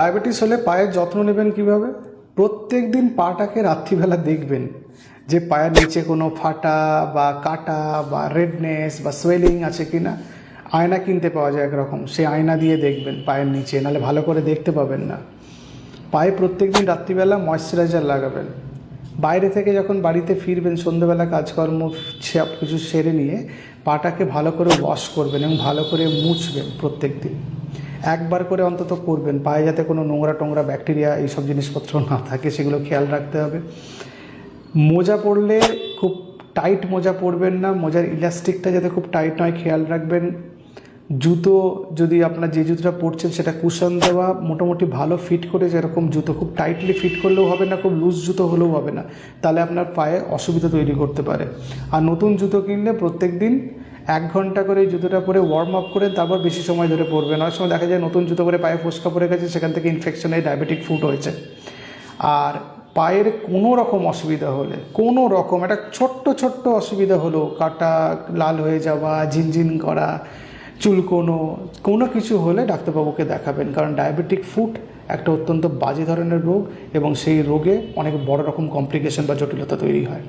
Diabetes হলে পায়ের যত্ন নেবেন কীভাবে? প্রত্যেক দিন পাটাকে রাত্রিবেলা দেখবেন। যে পায়ের নিচে কোনো ফাটা বা কাটা বা রেডনেস বা সোয়েলিং আছে কি না আয়না কিনতে পাওয়া যায় একরকম। সেই আয়না দিয়ে দেখবেন পায়ের নিচে, নাহলে ভালো করে দেখতে পাবেন না। পায়ে প্রত্যেক দিন রাত্রিবেলা ময়শ্চারাইজার লাগাবেন। বাইরে থেকে যখন বাড়িতে ফিরবেন সন্ধ্যেবেলা কাজকর্ম সব কিছু সেরে নিয়ে পাটাকে ভালো করে ওয়াশ করবেন এবং ভালো করে মুছবেন প্রত্যেক দিন একবার করে অন্তত করবেন, পায়ে যাতে কোনো নোংরা টোংরা ব্যাকটেরিয়া এইসব জিনিসপত্র না থাকে, সেগুলো খেয়াল রাখতে হবে। মোজা পরলে খুব টাইট মোজা পরবেন না, মোজার ইলাস্টিকটা যাতে খুব টাইট নয়, খেয়াল রাখবেন। জুতো যদি আপনার যে জুতোটা পরছেন সেটা কুশন দেওয়া, মোটামুটি ভালো ফিট করে যেরকম জুতো, খুব টাইটলি ফিট করলেও হবে না, খুব লুজ জুতো হলেও হবে না। তাহলে আপনার পায়ে অসুবিধা তৈরি করতে পারে। আর নতুন জুতো কিনলে প্রত্যেক দিন এক ঘণ্টা করে জুতোটা পরে ওয়ার্ম আপ করে তারপর বেশি সময় ধরে পরবেন অনেক সময় দেখা যায় নতুন জুতো করে পায়ে ফোসকা পড়ে গেছে, সেখান থেকে ইনফেকশন ডায়াবেটিক ফুট হয়েছে। আর পায়ের কোনো রকম অসুবিধা হলে, কোনো রকম, একটা ছোট্ট ছোট্ট অসুবিধা হলো, কাটা লাল হয়ে যাওয়া, ঝিনঝিন করা, চুলকোনো, কোনো কিছু হলে ডাক্তারবাবুকে দেখাবেন। কারণ ডায়াবেটিক ফুট একটা অত্যন্ত বাজে ধরনের রোগ এবং সেই রোগে অনেক বড় রকম কমপ্লিকেশন বা জটিলতা তৈরি হয়।